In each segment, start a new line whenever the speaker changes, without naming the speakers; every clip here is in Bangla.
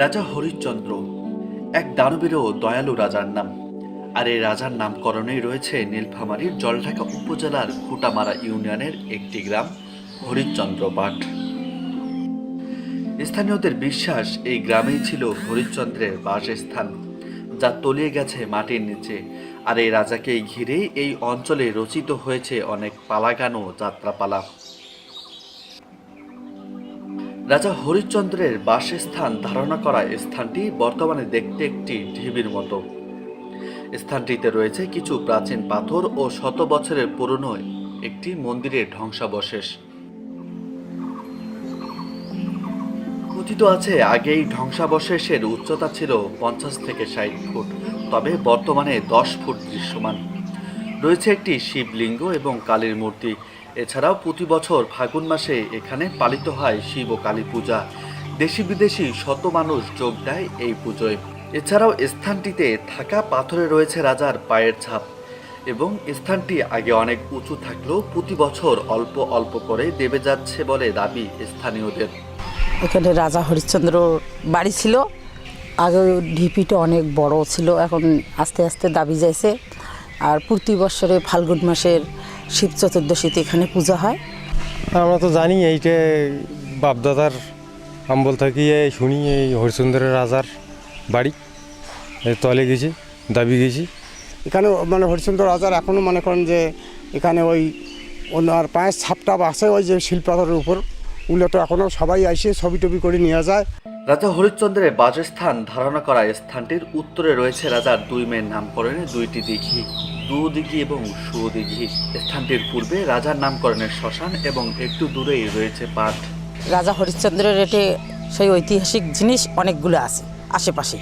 রাজা হরিশ্চন্দ্র, এক দানবীর ও দয়ালু রাজার নাম। আর এই রাজার নামকরণেই রয়েছে নীলফামারীর জলঢাকা উপজেলার খুঁটামারা ইউনিয়নের একটি গ্রাম, হরিশ্চন্দ্র পাঠ স্থানীয়দের বিশ্বাস এই গ্রামেই ছিল হরিশ্চন্দ্রের বাসস্থান, যা তলিয়ে গেছে মাটির নিচে। আর এই রাজাকে ঘিরেই এই অঞ্চলে রচিত হয়েছে অনেক পালাগান যাত্রাপালা। রাজা হরিশ্চন্দ্রের বাসস্থান ধারণা করা স্থানটি বর্তমানে দেখতে একটি ঢিবির মতো। স্থানটিতে রয়েছে কিছু প্রাচীন পাথর ও শত বছরের পুরনো একটি মন্দিরের ধ্বংসাবশেষ। কথিত আছে আগে এই ধ্বংসাবশেষের উচ্চতা ছিল পঞ্চাশ থেকে ষাট ফুট, তবে বর্তমানে দশ ফুট দৃশ্যমান। রয়েছে একটি শিবলিঙ্গ এবং কালীর মূর্তি। এছাড়াও প্রতি বছর ফাগুন মাসে এখানে পালিত হয় শিব ও কালী পূজা। দেশি বিদেশি শত মানুষ যোগ দেয় এই পুজোয়। এছাড়াও স্থানটিতে থাকা পাথরে রয়েছে রাজার পায়ের ছাপ এবং স্থানটি আগে অনেক উঁচু থাকলেও প্রতি বছর অল্প অল্প করে দেবে যাচ্ছে বলে দাবি স্থানীয়দের।
এখানে রাজা হরিশ্চন্দ্র বাড়ি ছিল। আগে ঢিপিটা অনেক বড় ছিল, এখন আস্তে আস্তে দাবি যাইছে। আর প্রতি বছরে ফাল্গুন মাসের শিব চতুর্দশীতে এখানে পূজা হয়?
আমরা তো জানি এইটা বাপদাদার আমবল থাকি এই শুনি এই হরিচন্দ্রের রাজার বাড়ি। এই তলে গেছি দাবি গেছি।
এখানে মানে হরিচন্দ্র রাজার এখনও মনে করেন যে এখানে ওই ওনার পায়ের ছাপটা আছে ওই যে শিল্পাথরের উপর। ওগুলো তো এখনও সবাই আসে ছবি টবি করে নিয়ে যায়।
রাজা হরিশ্চন্দ্রের বাসস্থান ধারণা করা স্থানটির উত্তরে রয়েছে রাজার দুই মেয়ের নামকরণে দুইটি দিঘি দুদিঘি এবং সুদিঘি স্থানটির পূর্বে রাজার নামকরণের শ্মশান এবং একটু দূরেই রয়েছে পাঠ
রাজা হরিশ্চন্দ্রের রেটে সেই ঐতিহাসিক জিনিস অনেকগুলো আছে আশেপাশে।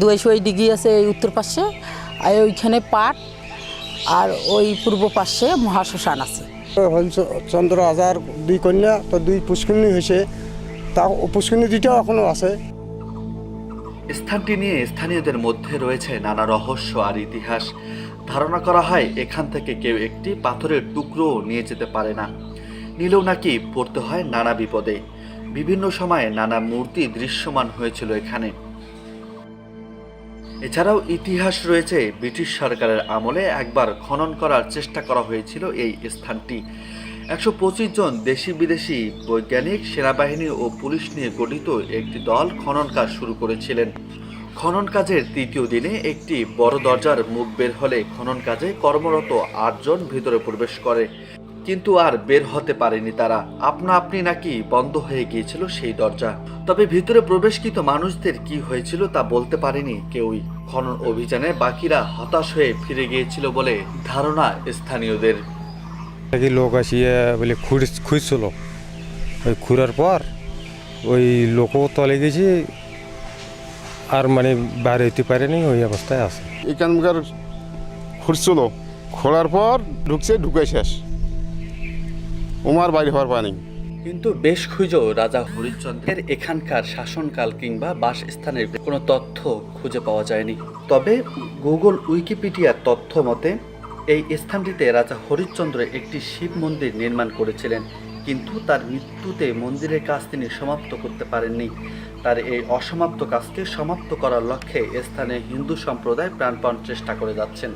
দুই ওই ডিগি আছে এই উত্তর পাশে আর ওইখানে পাট আর ওই পূর্ব পাশে মহাশ্মশান আছে।
হরিচন্দ্র রাজার দুই কন্যা তো দুই পুষ্করিণী হয়েছে। তা ও পুষ্করিণী দুইটাও এখনও আছে।
স্থানটি নিয়ে স্থানীয়দের মধ্যে রয়েছে নানা রহস্য আর ইতিহাস। ধারণা করা হয়, এখান থেকে কেউ একটি পাথরের টুকরো নিয়ে যেতে পারে না। নিলেও নাকি পড়তে হয় নানা বিপদে। বিভিন্ন সময়ে নানা মূর্তি দৃশ্যমান হয়েছিল এখানে। এছাড়াও ইতিহাস রয়েছে, ব্রিটিশ সরকারের আমলে একবার খনন করার চেষ্টা করা হয়েছিল এই স্থানটি। একশো পঁচিশ জন দেশি বিদেশি বৈজ্ঞানিক, সেনাবাহিনী ও পুলিশ নিয়ে গঠিত একটি দল খনন কাজ শুরু করেছিলেন। খনন কাজের তৃতীয় দিনে একটি বড় দরজার মুখ বের হলে খনন কাজে কর্মরত আটজন ভিতরে প্রবেশ করে। কিন্তু আর বের হতে পারেনি তারা। আপনা আপনি নাকি বন্ধ হয়ে গিয়েছিল সেই দরজা। তবে ভিতরে প্রবেশকৃত মানুষদের কি হয়েছিল তা বলতে পারেনি কেউই। খনন অভিযানে বাকিরা হতাশ হয়ে ফিরে গিয়েছিল বলে ধারণা স্থানীয়দের।
নাকি লোক আসিয়ে বলে খুঁড় খুঁজছিল ওই খুঁড়ার পর ওই লোকও তলে গেছি আর মানে বাইরে হইতে পারেনি ওই অবস্থায় আছে।
এখানকার খুঁড়ছিল খোলার পর ঢুকছে ঢুকে শেষ। উমার বাইরে হওয়ার পানি
কিন্তু বেশ খুঁজেও রাজা হরিশ্চন্দ্রের এখানকার শাসনকাল কিংবা বাসস্থানের কোনো তথ্য খুঁজে পাওয়া যায়নি। তবে গুগল উইকিপিডিয়ার তথ্য মতে এই স্থানটিতে রাজা হরিশ্চন্দ্র একটি শিব মন্দির নির্মাণ করেছিলেন, কিন্তু তার মৃত্যুতে মন্দিরের কাজ তিনি সমাপ্ত করতে পারেননি। তার এই অসমাপ্ত কাজকে সমাপ্ত করার লক্ষ্যে স্থানে হিন্দু সম্প্রদায় প্রাণপণ চেষ্টা করে যাচ্ছেন।